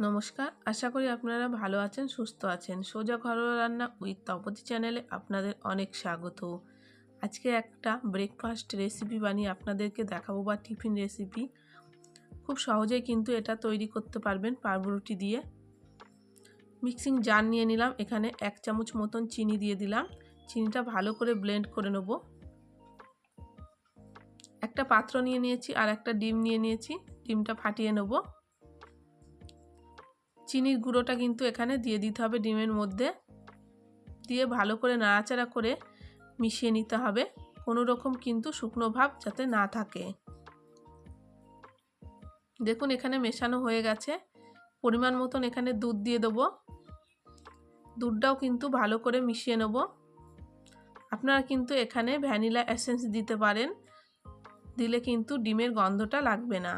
নমস্কার। আশা করি আপনারা ভালো আছেন, সুস্থ আছেন। সোজা ঘরোয়া রান্না উইথ তপতি চ্যানেলে আপনাদের অনেক স্বাগত। আজকে একটা ব্রেকফাস্ট রেসিপি বানিয়ে আপনাদেরকে দেখাবো বা টিফিন রেসিপি খুব সহজেই কিন্তু এটা তৈরি করতে পারবেন পারবরুটি দিয়ে। মিক্সিং জার নিয়ে নিলাম, এখানে এক চামচ মতন চিনি দিয়ে দিলাম। চিনিটা ভালো করে ব্লেন্ড করে নেব। একটা পাত্র নিয়ে নিয়েছি আর একটা ডিম নিয়ে নিয়েছি। ডিমটা ফাটিয়ে নেব। চিনির গুঁড়োটা কিন্তু এখানে দিয়ে দিতে হবে ডিমের মধ্যে। দিয়ে ভালো করে নাড়াচাড়া করে মিশিয়ে নিতে হবে। কোনো রকম কিন্তু শুকনো ভাব যাতে না থাকে। দেখুন, এখানে মেশানো হয়ে গেছে। পরিমাণ মতন এখানে দুধ দিয়ে দেবো। দুধটাও কিন্তু ভালো করে মিশিয়ে নেব। আপনারা কিন্তু এখানে ভ্যানিলা এসেন্স দিতে পারেন। দিলে কিন্তু ডিমের গন্ধটা লাগবে না।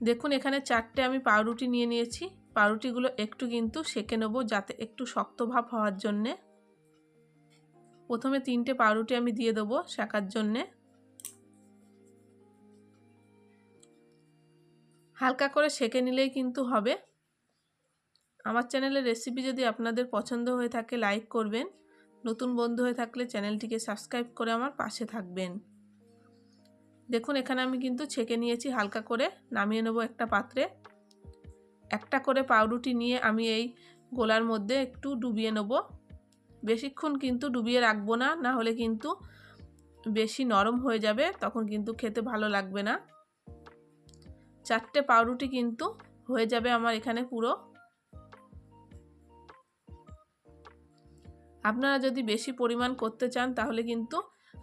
দেখুন, এখানে চারটে আমি পাউরুটি নিয়ে নিয়েছি। পাউরুটিগুলো একটু কিন্তু সেঁকে নেব যাতে একটু শক্ত ভাব হওয়ার জন্যে। প্রথমে তিনটে পাউরুটি আমি দিয়ে দেবো শেখার জন্যে। হালকা করে সেঁকে নিলেই কিন্তু হবে। আমার চ্যানেলের রেসিপি যদি আপনাদের পছন্দ হয়ে থাকে, লাইক করবেন। নতুন বন্ধু হয়ে থাকলে চ্যানেলটিকে সাবস্ক্রাইব করে আমার পাশে থাকবেন। দেখুন, এখানে আমি কিন্তু ছেঁকে নিয়েছি হালকা করে, নামিয়ে নেব একটা পাত্রে। একটা করে পাউরুটি নিয়ে আমি এই গোলার মধ্যে একটু ডুবিয়ে নেব। বেশিক্ষণ কিন্তু ডুবিয়ে রাখব না না হলে কিন্তু বেশি নরম হয়ে যাবে, তখন কিন্তু খেতে ভালো লাগবে না। চারটে পাউরুটি কিন্তু হয়ে যাবে আমার এখানে পুরো। আপনারা যদি বেশি পরিমাণ করতে চান, তাহলে কিন্তু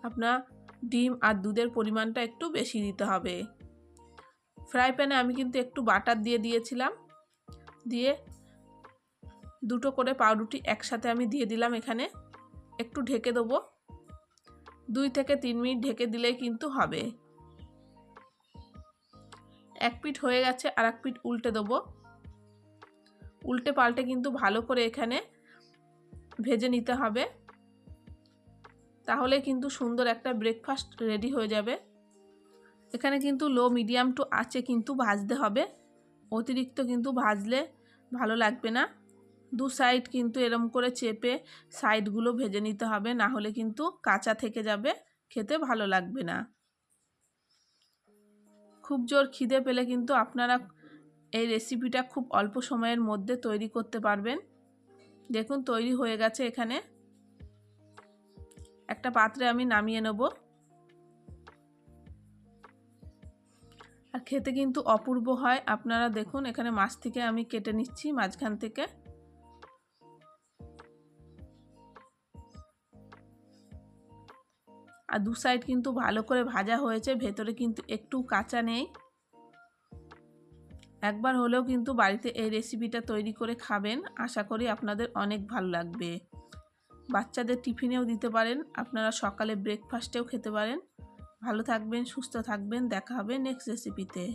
আপনার ডিম আর দুধের পরিমাণটা একটু বেশি দিতে হবে। ফ্রাই প্যানে আমি কিন্তু একটু বাটার দিয়ে দিয়েছিলাম। দিয়ে দুটো করে পাউরুটি একসাথে আমি দিয়ে দিলাম এখানে। একটু ঢেকে দেবো। দুই থেকে তিন মিনিট ঢেকে দিলেই কিন্তু হবে। এক পিঠ হয়ে গেছে, আর এক পিঠ উল্টে দেবো। উল্টে পাল্টে কিন্তু ভালো করে এখানে ভেজে নিতে হবে। তাহলে কিন্তু সুন্দর একটা ব্রেকফাস্ট রেডি হয়ে যাবে। এখানে কিন্তু লো মিডিয়াম টু আছে কিন্তু ভাজতে হবে। অতিরিক্ত কিন্তু ভাজলে ভালো লাগবে না। দু সাইড কিন্তু এরম করে চেপে সাইডগুলো ভেজে নিতে হবে, না হলে কিন্তু কাঁচা থেকে যাবে, খেতে ভালো লাগবে না। খুব জোর খিদে পেলে কিন্তু আপনারা এই রেসিপিটা খুব অল্প সময়ের মধ্যে তৈরি করতে পারবেন। দেখুন, তৈরি হয়ে গেছে এখানে। একটা পাত্রে আমি নামিয়ে নেব। আর খেতে কিন্তু অপূর্ব হয়। আপনারা দেখুন, এখানে মাছ থেকে আমি কেটে নিচ্ছি মাঝখান থেকে। আর দু সাইড কিন্তু ভালো করে ভাজা হয়েছে, ভেতরে কিন্তু একটু কাঁচা নেই। একবার হলেও কিন্তু বাড়িতে এই রেসিপিটা তৈরি করে খাবেন। আশা করি আপনাদের অনেক ভালো লাগবে। বাচ্চাদের টিফিনেও দিতে পারেন। আপনারা সকালে ব্রেকফাস্টেও খেতে পারেন। ভালো থাকবেন, সুস্থ থাকবেন। দেখা হবে নেক্সট রেসিপিতে